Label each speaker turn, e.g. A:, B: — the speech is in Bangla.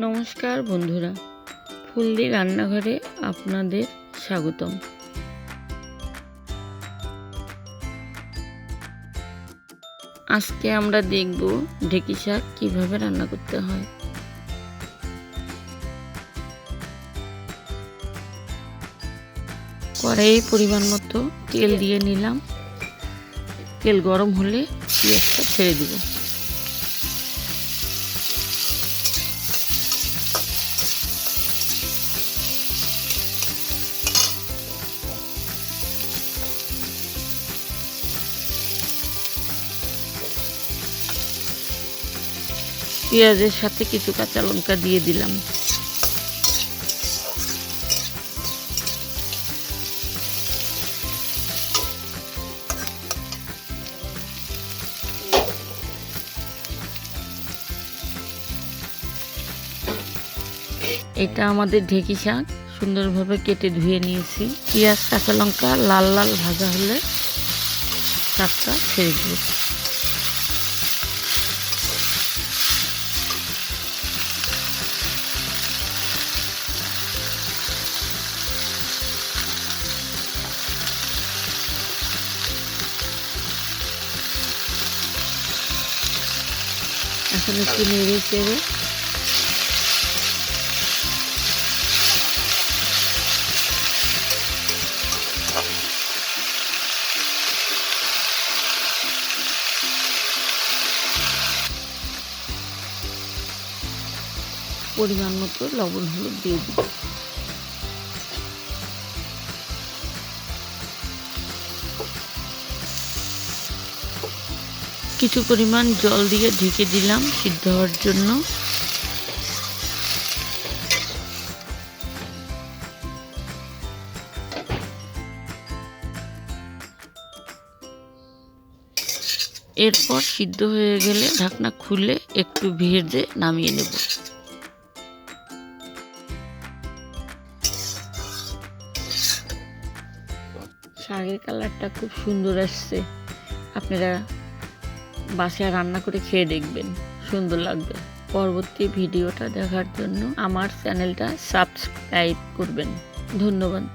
A: নমস্কার বন্ধুরা, ফুলদি রান্নাঘরে আপনাদের স্বাগতম। আজকে আমরা দেখব ঢেকি শাক কীভাবে রান্না করতে হয়। কড়াইয়ে পরিমাণ মতো তেল দিয়ে নিলাম। তেল গরম হলে পেঁয়াজটা ছেড়ে দিব। পেঁয়াজের সাথে কিছু কাঁচা লঙ্কা দিয়ে দিলাম। এটা আমাদের ঢেকি শাক, সুন্দরভাবে কেটে ধুয়ে নিয়েছি। পেঁয়াজ, কাঁচা লঙ্কা লাল লাল ভাজা হলে শাকটা ছেড়ে দিব। এখন একটু নেড়ে চেড়ে। পরিমাণ মতো লবণ হলুদ দিয়ে দিই কিছু পরিমাণ জল দিয়ে ঢেকে দিলাম সিদ্ধ হওয়ার জন্য। এরপর সিদ্ধ হয়ে গেলে ঢাকনা খুলে একটু ভেজে নামিয়ে নেব। শাকের কালারটা খুব সুন্দর আসছে। আপনারা বাসায় রান্না করে খেয়ে দেখবেন, সুন্দর লাগবে। পরবর্তী ভিডিওটা দেখার জন্য আমার চ্যানেলটা সাবস্ক্রাইব করবেন। ধন্যবাদ।